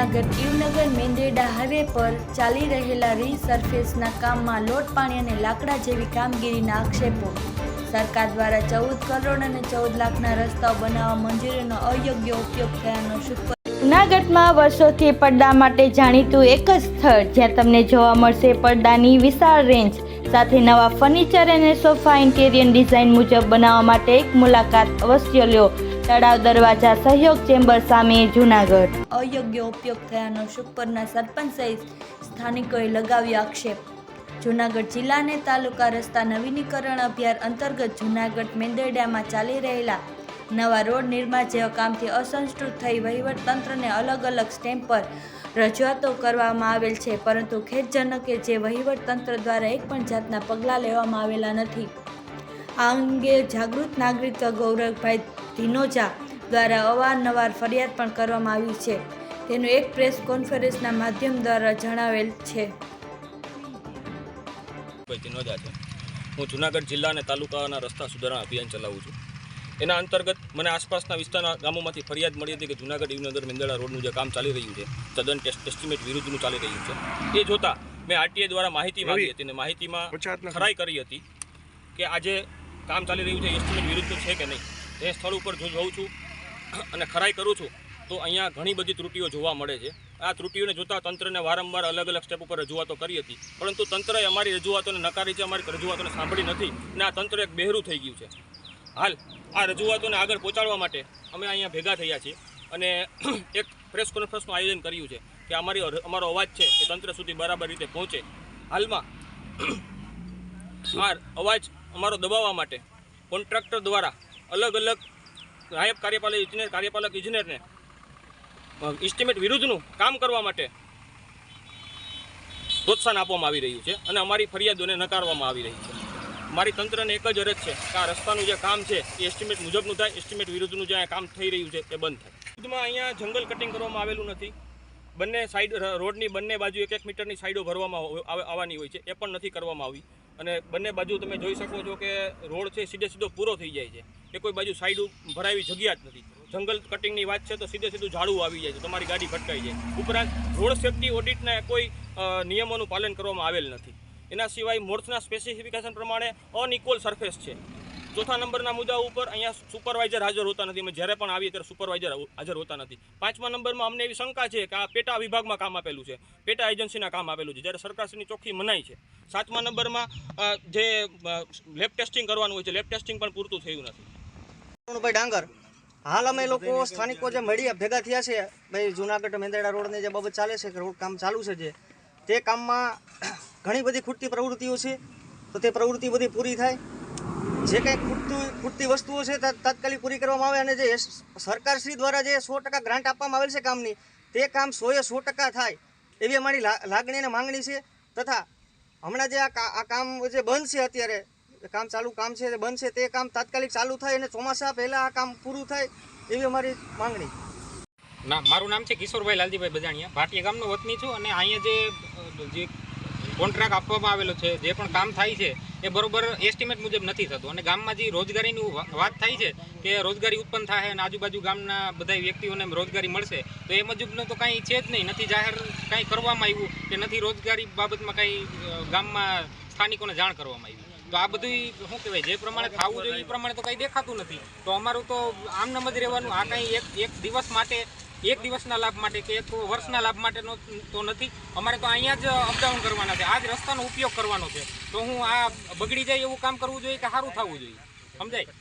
Junagadh, ઈવનગર Mendarda highway પર ચાલી રહેલા રીસર્ફેસના કામમાં લોટ પાણી અને લાકડા જેવી કામગીરીના આક્ષેપો. સરકાર દ્વારા ચૌદ કરોડ અને ચૌદ લાખના રસ્તાઓ બનાવવા મંજૂરીનો અયોગ્ય ઉપયોગ થયાનો જૂનાગઢમાં વર્ષોથી પડદા માટે જાણીતું એક જ સ્થળ જ્યાં તમને જોવા મળશે પડદાની વિશાળ રેન્જ સાથે નવા ફર્નિચર અને સોફા ઇન્ટેરિયર ડિઝાઇન મુજબ બનાવવા માટે એક મુલાકાત અવશ્ય લ્યો તળાવ દરવાજા સહયોગ ચેમ્બર સામે જૂનાગઢ. અયોગ્ય ઉપયોગ થયાનો શુકપરના સરપંચ સહિત સ્થાનિકોએ લગાવ્યો આક્ષેપ. જૂનાગઢ જિલ્લાને તાલુકા રસ્તા નવીનીકરણ અભિયાન અંતર્ગત જૂનાગઢ મેંદરડામાં ચાલી રહેલા નવા રોડ નિર્માણ જેવા કામથી અસંસ્કૃત થઈ વહીવટતંત્રને અલગ અલગ સ્ટેમ્પ પર રજૂઆતો કરવામાં આવેલ છે, પરંતુ ખેતજનકે જે વહીવટતંત્ર દ્વારા એક પણ જાતના પગલાં લેવામાં આવેલા નથી. આ અંગે જાગૃત નાગરિક ગૌરવભાઈ ધીનોજા દ્વારા અવારનવાર ફરિયાદ પણ કરવામાં આવી છે. તેનું એક પ્રેસ કોન્ફરન્સના માધ્યમ દ્વારા જણાવેલ છે. છે. હું જુનાગઢ જિલ્લા અને તાલુકાના રસ્તા સુધારણા અભિયાન ચલાવું છું. એના અંતર્ગત મને આસપાસના વિસ્તારના ગામોમાંથી ફરિયાદ મળી હતી કે જુનાગઢ યુવનગર મેંદળા રોડનું જે કામ ચાલી રહ્યું છે તદ્દન ટેસ્ટ એસ્ટિમેટ વિરુદ્ધનું ચાલી રહ્યું છે. એ જોતાં મેં આરટીઆઈ દ્વારા માહિતી મળી હતી અને માહિતીમાં ખરાઈ કરી હતી કે આજે કામ ચાલી રહ્યું છે એસ્ટિમેટ વિરુદ્ધનું છે કે નહીં. એ સ્થળ ઉપર જો જોઉં છું અને ખરાઈ કરું છું, તો અહીંયા ઘણી બધી ત્રુટીઓ જોવા મળે છે. આ ત્રુટીઓને જોતાં તંત્રને વારંવાર અલગ અલગ સ્ટેપ ઉપર રજૂઆતો કરી હતી. પરંતુ તંત્રએ અમારી રજૂઆતોને નકારી છે, અમારી રજૂઆતોને સાંભળી નથી અને આ તંત્ર એક બહેરું થઈ ગયું છે. હાલ, આ રજૂઆતોને આગળ પહોંચાડવા માટે અમે અહીંયા ભેગા થયા છીએ અને એક પ્રેસ કોન્ફરન્સનું આયોજન કર્યું છે કે અમારી અમારો અવાજ છે એ તંત્ર સુધી બરાબર રીતે પહોંચે. હાલમાં આ અવાજ અમારો દબાવવા માટે કોન્ટ્રાક્ટર દ્વારા અલગ અલગ નાયબ કાર્યપાલક ઇજનેર કાર્યપાલક ઇજનેરને ઇસ્ટિમેટ વિરુદ્ધનું કામ કરવા માટે પ્રોત્સાહન આપવામાં આવી રહ્યું છે અને અમારી ફરિયાદોને નકારવામાં આવી રહી છે. મારી તંત્રને એક જ અરજ છે કે આ રસ્તાનું જે કામ છે, એ એસ્ટિમેટ મુજબનું થાય એસ્ટિમેટ વિરુદ્ધનું જે કામ થઈ રહ્યું છે, એ બંધ થાય. ખુદમાં અહીંયા જંગલ કટિંગ કરવામાં આવેલું નથી. બંને સાઈડ રોડની બંને બાજુ એક એક મીટરની સાઈડો ભરવામાં આવવાની હોય છે. એ પણ નથી કરવામાં આવી. અને બંને બાજુ તમે જોઈ શકો છો કે રોડ છે સીધે સીધો પૂરો થઈ જાય છે. કે કોઈ બાજુ સાઈડ ભરાવી જગ્યા જ નથી. જંગલ કટિંગની વાત છે તો સીધે સીધું ઝાડું આવી જાય છે. તમારી ગાડી ભટકાઈ જાય. ઉપરાંત રોડ સેફ્ટી ઓડિટના કોઈ નિયમોનું પાલન કરવામાં આવેલ નથી. એના સિવાય મોર્થના સ્પેસિફિકેશન પ્રમાણે અનઇક્વલ સરફેસ છે. ચોથા નંબરના મુદ્દા ઉપર અહીંયા સુપરવાઇઝર હાજર હોતા નથી. અમે જ્યારે પણ આવીએ ત્યારે સુપરવાઇઝર હાજર હોતા નથી. પાંચમા નંબરમાં અમને એવી શંકા છે કે આ પેટા વિભાગમાં કામ આપેલું છે. પેટા એજન્સીના કામ આપેલું છે. જ્યારે સરકારશ્રીની ચોખ્ખી મનાઈ છે. સાતમા નંબરમાં જે લેબ ટેસ્ટિંગ કરવાનું હોય છે, લેબ ટેસ્ટિંગ પણ પૂરતું થયું નથી. ભાઈ ડાંગર, હાલ અમે લોકો સ્થાનિકો જે મળ્યા ભેગા થયા છે, ભાઈ જુનાગઢ, મેંદરડા રોડની જે બાબત ચાલે છે કે રોડ કામ ચાલુ છે જે, તે કામમાં ઘણી બધી ખૂટતી પ્રવૃત્તિઓ છે, તો તે પ્રવૃત્તિ બધી પૂરી થાય. જે કંઈ ખૂટતું ખૂટતી વસ્તુઓ છે તાત્કાલિક પૂરી કરવામાં આવે અને જે સરકારશ્રી દ્વારા જે સો ટકા ગ્રાન્ટ આપવામાં આવેલ છે કામની, તે કામ સોએ સો ટકા થાય એવી અમારી લાગણી અને માંગણી છે તથા હમણાં જે આ કામ જે બંધ છે અત્યારે, કામ ચાલુ કામ છે બંધ છે તે કામ તાત્કાલિક ચાલુ થાય અને ચોમાસા પહેલાં આ કામ પૂરું થાય એવી અમારી માંગણી. ના, મારું નામ છે કિશોરભાઈ લાલજીભાઈ બજાણિયા. ભાટિયા ગામનો વતની છું અને અહીંયા જે કોન્ટ્રાક્ટ આપવામાં આવેલો છે, જે પણ કામ થાય છે, એ બરોબર એસ્ટિમેટ મુજબ નથી થતું. અને ગામમાં જે રોજગારીની વાત થાય છે કે રોજગારી ઉત્પન્ન થાય અને આજુબાજુ ગામના બધા વ્યક્તિઓને રોજગારી મળશે, તો એ મુજબનું તો કાંઈ છે જ નહીં. નથી જાહેર કાંઈ કરવામાં આવ્યું કે નથી રોજગારી બાબતમાં કાંઈ ગામમાં સ્થાનિકોને જાણ કરવામાં આવી. તો આ બધું શું કહેવાય? જે પ્રમાણે થવું જોઈએ એ પ્રમાણે તો કંઈ દેખાતું નથી. તો અમારું તો આમનામ જ રહેવાનું. આ કંઈ એક એક દિવસ માટે એક દિવસના લાભ માટે કે એક વર્ષના લાભ માટેનો તો નથી. અમારે તો અહીંયા જ અપડાઉન કરવાના છે. આ જ રસ્તાનો ઉપયોગ કરવાનો છે. તો હું આ બગડી જાય એવું કામ કરવું જોઈએ કે સારું થવું જોઈએ? સમજાય?